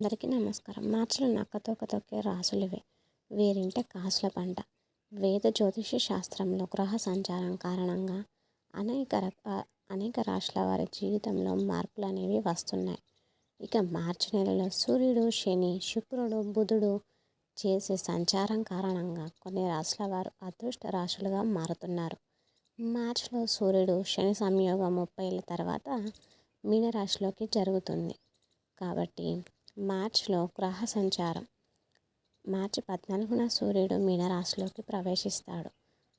అందరికీ నమస్కారం. మార్చిలో నక్కతోక తొక్కే రాసులివే. వీరింటే కాసుల పంట. వేద జ్యోతిష శాస్త్రంలో గ్రహ సంచారం కారణంగా అనేక రక అనేక రాశుల వారి జీవితంలో మార్పులు అనేవి వస్తున్నాయి. ఇక మార్చి నెలలో సూర్యుడు శని శుక్రుడు బుధుడు చేసే సంచారం కారణంగా కొన్ని రాశుల వారు అదృష్ట రాశులుగా మారుతున్నారు. మార్చిలో సూర్యుడు శని సంయోగం ముప్పై ఏళ్ళ తర్వాత మీనరాశిలోకి జరుగుతుంది. కాబట్టి మార్చిలో గ్రహ సంచారం. మార్చి పద్నాలుగున సూర్యుడు మీనరాశిలోకి ప్రవేశిస్తాడు.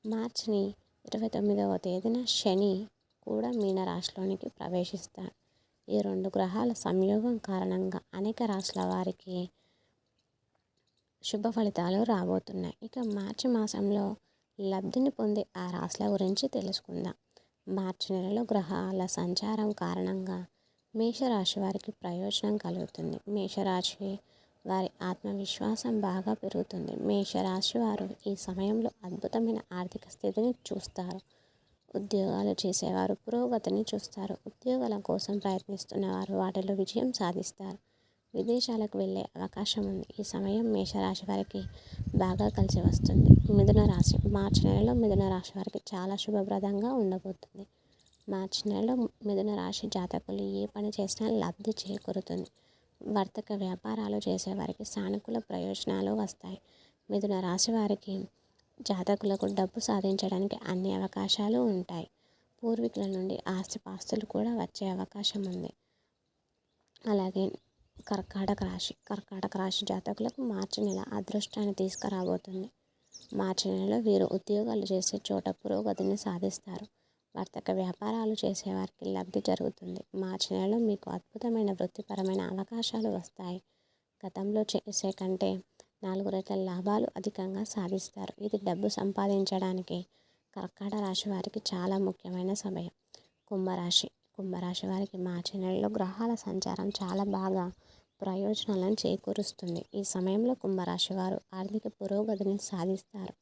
మార్చిని ఇరవై తొమ్మిదవ తేదీన శని కూడా మీనరాశిలోనికి ప్రవేశిస్తాడు. ఈ రెండు గ్రహాల సంయోగం కారణంగా అనేక రాశుల వారికి శుభ ఫలితాలు రాబోతున్నాయి. ఇక మార్చి మాసంలో లబ్ధిని పొందే ఆ రాశుల గురించి తెలుసుకుందాం. మార్చి నెలలో గ్రహాల సంచారం కారణంగా మేషరాశి వారికి ప్రయోజనం కలుగుతుంది. మేషరాశి వారి ఆత్మవిశ్వాసం బాగా పెరుగుతుంది. మేషరాశి వారు ఈ సమయంలో అద్భుతమైన ఆర్థిక స్థితిని చూస్తారు. ఉద్యోగాలు చేసేవారు పురోగతిని చూస్తారు. ఉద్యోగాల కోసం ప్రయత్నిస్తున్న వారు వాటిలో విజయం సాధిస్తారు. విదేశాలకు వెళ్ళే అవకాశం ఉంది. ఈ సమయం మేషరాశి వారికి బాగా కలిసి వస్తుంది. మిథున రాశి మార్చి నెలలో మిథున రాశి వారికి చాలా శుభప్రదంగా ఉండబోతుంది. మార్చి నెలలో మిథున రాశి జాతకులు ఏ పని చేసినా లబ్ధి చేకూరుతుంది. వర్తక వ్యాపారాలు చేసేవారికి సానుకూల ప్రయోజనాలు వస్తాయి. మిథున రాశి వారికి జాతకులకు డబ్బు సాధించడానికి అన్ని అవకాశాలు ఉంటాయి. పూర్వీకుల నుండి ఆస్తిపాస్తులు కూడా వచ్చే అవకాశం ఉంది. అలాగే కర్కాటక రాశి కర్కాటక రాశి జాతకులకు మార్చి నెల అదృష్టాన్ని తీసుకురాబోతుంది. మార్చి నెలలో వీరు ఉద్యోగాలు చేసే చోట పురోగతిని సాధిస్తారు. వర్తక వ్యాపారాలు చేసేవారికి లబ్ధి జరుగుతుంది. మార్చి నెలలో మీకు అద్భుతమైన వృత్తిపరమైన అవకాశాలు వస్తాయి. గతంలో చేసే కంటే నాలుగు రెట్ల లాభాలు అధికంగా సాధిస్తారు. ఇది డబ్బు సంపాదించడానికి కర్కాట రాశి వారికి చాలా ముఖ్యమైన సమయం. కుంభరాశి. కుంభరాశి వారికి మార్చి నెలలో గ్రహాల సంచారం చాలా బాగా ప్రయోజనాలను చేకూరుస్తుంది. ఈ సమయంలో కుంభరాశి వారు ఆర్థిక పురోగతిని సాధిస్తారు.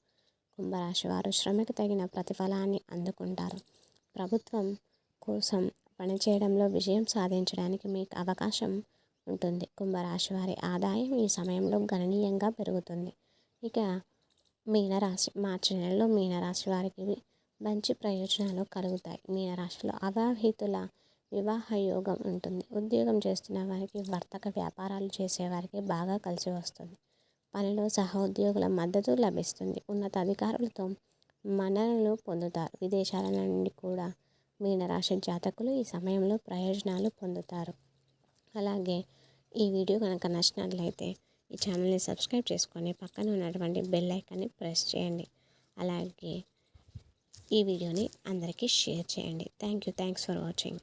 కుంభరాశి వారు శ్రమకు తగిన ప్రతిఫలాన్ని అందుకుంటారు. ప్రభుత్వం కోసం పనిచేయడంలో విజయం సాధించడానికి మీకు అవకాశం ఉంటుంది. కుంభరాశి వారి ఆదాయం ఈ సమయంలో గణనీయంగా పెరుగుతుంది. ఇక మీనరాశి మార్చి నెలలో మీనరాశి వారికి మంచి ప్రయోజనాలు కలుగుతాయి. మీనరాశిలో అవివాహితుల వివాహ యోగం ఉంటుంది. ఉద్యోగం చేస్తున్న వారికి వర్తక వ్యాపారాలు చేసేవారికి బాగా కలిసి వస్తుంది. పనిలో సహోద్యోగుల మద్దతు లభిస్తుంది. ఉన్నతాధికారులతో మన్ననలు పొందుతారు. విదేశాల నుండి కూడా మీనరాశి జాతకులు ఈ సమయంలో ప్రయోజనాలు పొందుతారు. అలాగే ఈ వీడియో కనుక నచ్చినట్లయితే ఈ ఛానల్ని సబ్స్క్రైబ్ చేసుకొని పక్కన ఉన్నటువంటి బెల్ ఐకాన్ని ప్రెస్ చేయండి. అలాగే ఈ వీడియోని అందరికీ షేర్ చేయండి. Thank you thanks for watching.